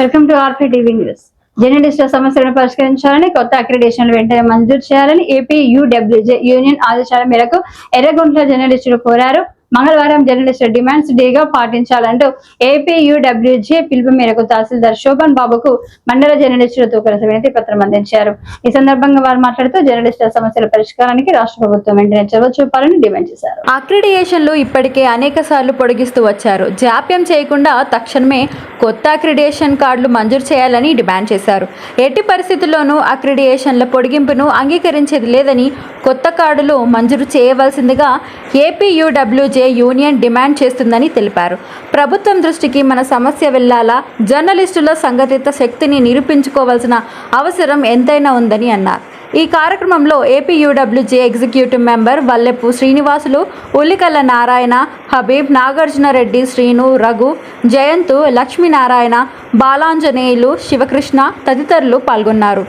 Welcome to RP TV news జర్నలిస్టుల సమస్యలను పరిష్కరించాలని కొత్త అక్రిడేషన్లు వెంటనే మంజూరు చేయాలని ఏపీ యూడబ్ల్యూజే యూనియన్ ఆదేశాల మేరకు ఎర్రగుంట్ల జర్నలిస్టులు కోరారు. మంగళవారం జర్నలిస్టుల డిమాండ్స్ డేగా పాటించాలంటూ ఏపీ యూడబ్ల్యూజే పిలుపు మేరకు తహసీల్దార్ శోభన్ బాబుకు మండల జర్నలిస్టులతో కలిసి వినతి పత్రం అందించారు. ఈ సందర్భంగా వారు మాట్లాడుతూ జర్నలిస్టుల సమస్యల పరిష్కారానికి రాష్ట్ర ప్రభుత్వం వెంటనే చొరవ చూపాలని డిమాండ్ చేశారు. అక్రిడియేషన్లు ఇప్పటికే అనేక సార్లు పొడిగిస్తూ వచ్చారు. జాప్యం చేయకుండా తక్షణమే కొత్త అక్రిడియేషన్ కార్డులు మంజూరు చేయాలని డిమాండ్ చేశారు. ఎట్టి పరిస్థితుల్లోనూ అక్రిడియేషన్ల పొడిగింపును అంగీకరించేది లేదని కొత్త కార్డులు మంజూరు చేయవలసిందిగా ఏపీయూడబ్ల్యూజే యూనియన్ డిమాండ్ చేస్తుందని తెలిపారు. ప్రభుత్వం దృష్టికి మన సమస్య వెళ్ళాలా? జర్నలిస్టుల సంఘటిత శక్తిని నిరూపించుకోవాల్సిన అవసరం ఎంతైనా ఉందని అన్నారు. ఈ కార్యక్రమంలో APUWJ executive member Valleppu Srinivasulu Ullikalla Narayana Habib Nagarjuna Reddy Srinu Raghu Jayantu Lakshminarayana Balanjaneyulu Sivakrishna తదితరులు పాల్గొన్నారు.